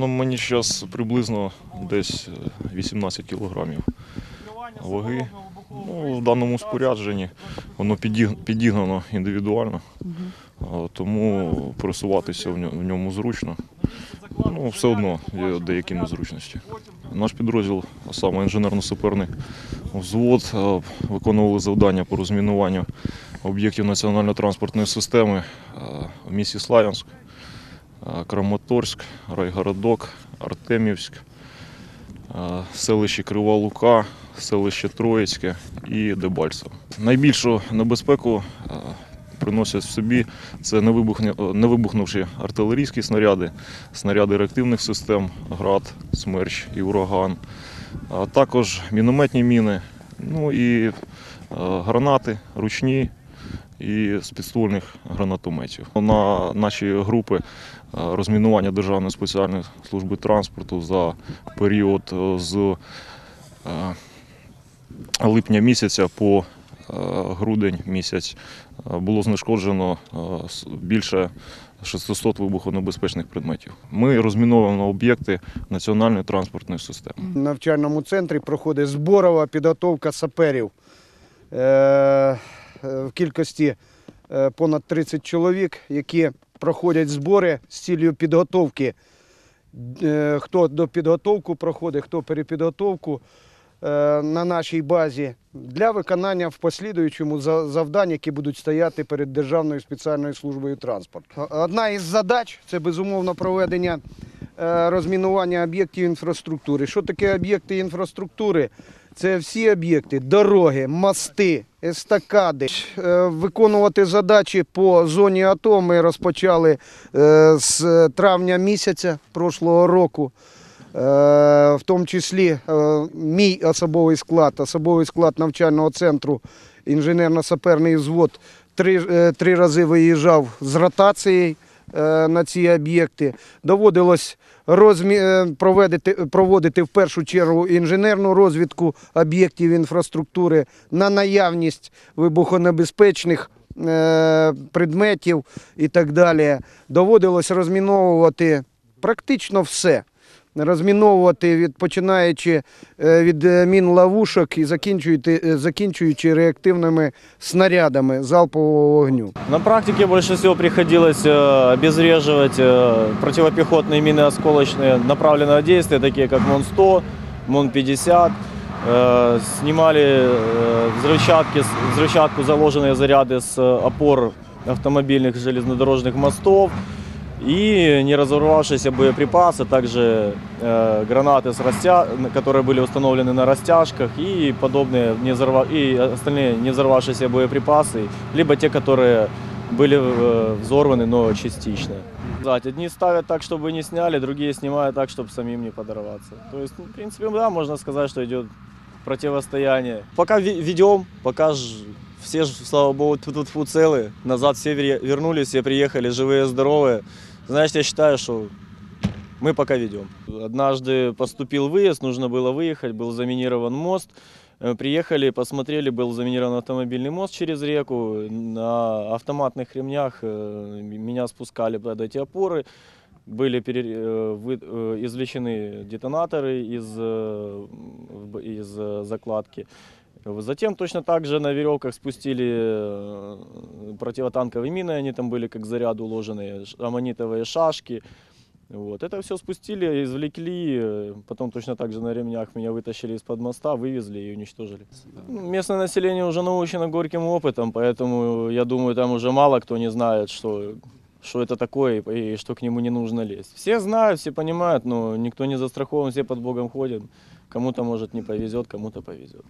Ну, мені зараз приблизно десь е, 18 кілограмів ваги. Ну, в даному спорядженні воно підігнано індивідуально, тому пересуватися в ньому зручно. Ну, все одно є деякі незручності. Наш підрозділ, а саме інженерно-саперний взвод, е, виконували завдання по розмінуванню об'єктів національної транспортної системи е, в місті Славянськ, е, Краматорськ, Райгородок, Артемівськ, селище Крива Лука, селище Троїцьке і Дебальцево. Найбільшу небезпеку приносять в собі це невибухні- не вибухнувші артилерійські снаряди, снаряди реактивних систем, град, смерч і ураган, а також мінометні міни, ну і гранати ручні і з підствольних гранатометів. На наші групи е, розмінування Державної спеціальної служби транспорту за період е, з е, липня місяця по грудень місяць було знешкоджено більше 600 вибухонебезпечних предметів. Ми розміновуємо об'єкти національної транспортної системи. В навчальному центрі проходить зборова підготовка саперів в кількості е, понад 30 чоловік, які проходять збори з цілею підготовки. Е, Хто до підготовку проходить, хто перепідготовку е, на нашій базі для виконання в послідуючому за- завдань, які будуть стояти перед Державною спеціальною службою транспорту. Одна із задач це безумовно проведення е, розмінування об'єктів інфраструктури. Що таке об'єкти інфраструктури? Це всі об'єкти, дороги, мости, естакади. Е, Виконувати задачі по зоні АТО ми розпочали е, з травня місяця прошлого року. Е, В тому числі е, мій особовий склад, особовий склад навчального центру, інженерно-саперний взвод три, е, три рази виїжджав з ротацією е, на ці об'єкти. Доводилось розмі... е, проводити, проводити в першу чергу інженерну розвідку об'єктів інфраструктури на наявність вибухонебезпечних е, предметів і так далі. Доводилось розміновувати практично все Розміновувати від починаючи е, від е, мін ловушок і закінчуючи, е, закінчуючи реактивними снарядами залпового вогню. На практике больше всего приходилось э, обезвреживать э, противопехотные мины осколочные направленного действия, такие как МОН-100, МОН-50. Э, Снимали э, взрывчатки, с- взрывчатку, заложенные заряды с э, опор автомобильных железнодорожных мостов И не разорвавшиеся боеприпасы, также э, гранаты, с растя... которые были установлены на растяжках и подобные не взорва... и остальные не взорвавшиеся боеприпасы, либо те, которые были э, взорваны, но частично. Одни ставят так, чтобы не сняли, другие снимают так, чтобы самим не подорваться. То есть, ну, в принципе, да, можно сказать, что идет противостояние. Пока ведем, пока ж все, слава богу, тут тут целы, назад все вернулись, все приехали живые, здоровые. Значит, я считаю, что мы пока ведем. Однажды поступил выезд, нужно было выехать, был заминирован мост. Э, Приехали, посмотрели, был заминирован автомобильный мост через реку. На автоматных ремнях э, меня спускали под эти опоры. Были пере- э, вы- извлечены детонаторы из, из закладки. Затем точно так же на веревках спустили э, противотанковые мины, они там были как заряд уложенные, аммонитовые шашки. Вот. Это все спустили, извлекли, э, потом точно так же на ремнях меня вытащили из-под моста, вывезли и уничтожили. Местное население уже научено горьким опытом, поэтому я думаю, там уже мало кто не знает, что, что это такое и, и что к нему не нужно лезть. Все знают, все понимают, но никто не застрахован, все под Богом ходят. Кому-то, может, не повезет, кому-то повезет.